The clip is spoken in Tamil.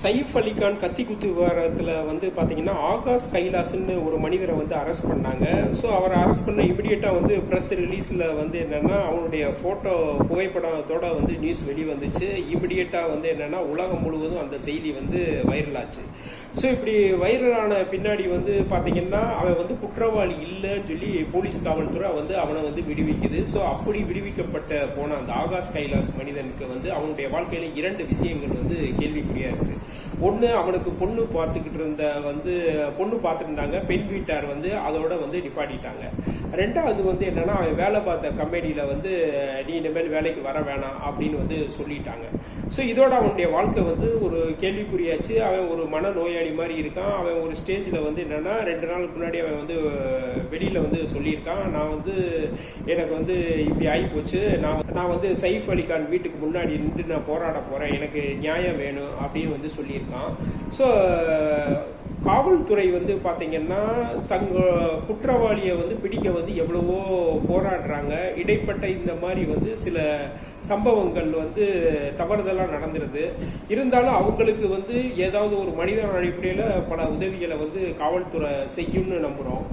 சைஃப் அலிகான் கத்தி குத்து விவகாரத்தில் வந்து பார்த்தீங்கன்னா ஆகாஷ் கைலாஸ்ன்னு ஒரு மனிதரை வந்து அரெஸ்ட் பண்ணாங்க. ஸோ அவரை அரெஸ்ட் பண்ண இமிடியேட்டாக வந்து ப்ரெஸ் ரிலீஸில் வந்து என்னென்னா அவனுடைய ஃபோட்டோ புகைப்படத்தோட வந்து நியூஸ் வெளி வந்துச்சு இமிடியேட்டாக வந்து என்னென்னா உலகம் முழுவதும் அந்த செய்தி வந்து வைரலாச்சு ஸோ இப்படி வைரலான பின்னாடி வந்து பார்த்தீங்கன்னா அவன் வந்து குற்றவாளி இல்லைன்னு சொல்லி போலீஸ் காவல்துறை வந்து அவனை வந்து விடுவிக்குது. ஸோ அப்படி விடுவிக்கப்பட்ட போன அந்த ஆகாஷ் கைலாஸ் மனிதனுக்கு வந்து அவனுடைய வாழ்க்கையில் இரண்டு விஷயங்கள் வந்து கேள்விக்குறியாக இருந்துச்சு பொண்ணு அவனுக்கு பொண்ணு பார்த்துக்கிட்டு இருந்த வந்து பொண்ணு பார்த்துருந்தாங்க பெண் வீட்டார் வந்து அதோட வந்து நிப்பாட்டிட்டாங்க. ரெண்டாவது வந்து என்னன்னா அவன் வேலை பார்த்த கம்பெனியில் வந்து நீ இனிமேல் வேலைக்கு வர வேணாம் அப்படின்னு வந்து சொல்லிட்டாங்க. ஸோ இதோட அவனுடைய வாழ்க்கை வந்து ஒரு கேள்விக்குறியாச்சு. அவன் ஒரு மன நோயாளி மாதிரி இருக்கான். அவன் ஒரு ஸ்டேஜில் வந்து என்னன்னா ரெண்டு நாளுக்கு முன்னாடி அவன் வந்து வெளியில் வந்து சொல்லியிருக்கான். நான் வந்து எனக்கு வந்து இப்படி ஆகி போச்சு நான் நான் வந்து சைஃப் அலிகான் வீட்டுக்கு முன்னாடி நின்று நான் போராட போகிறேன் எனக்கு நியாயம் வேணும் அப்படின்னு வந்து சொல்லியிருக்கான். ஸோ காவல்துறை வந்து பார்த்தீங்கன்னா தங்க குற்றவாளியை வந்து பிடிக்க வந்து எவ்வளவோ போராடுறாங்க. இடைப்பட்ட இந்த மாதிரி வந்து சில சம்பவங்கள் வந்து தவறுதலாக நடந்துருது. இருந்தாலும் அவங்களுக்கு வந்து ஏதாவது ஒரு மனிதன் அடிப்படையில் பல உதவிகளை வந்து காவல்துறை செய்யும்னு நம்புகிறோம்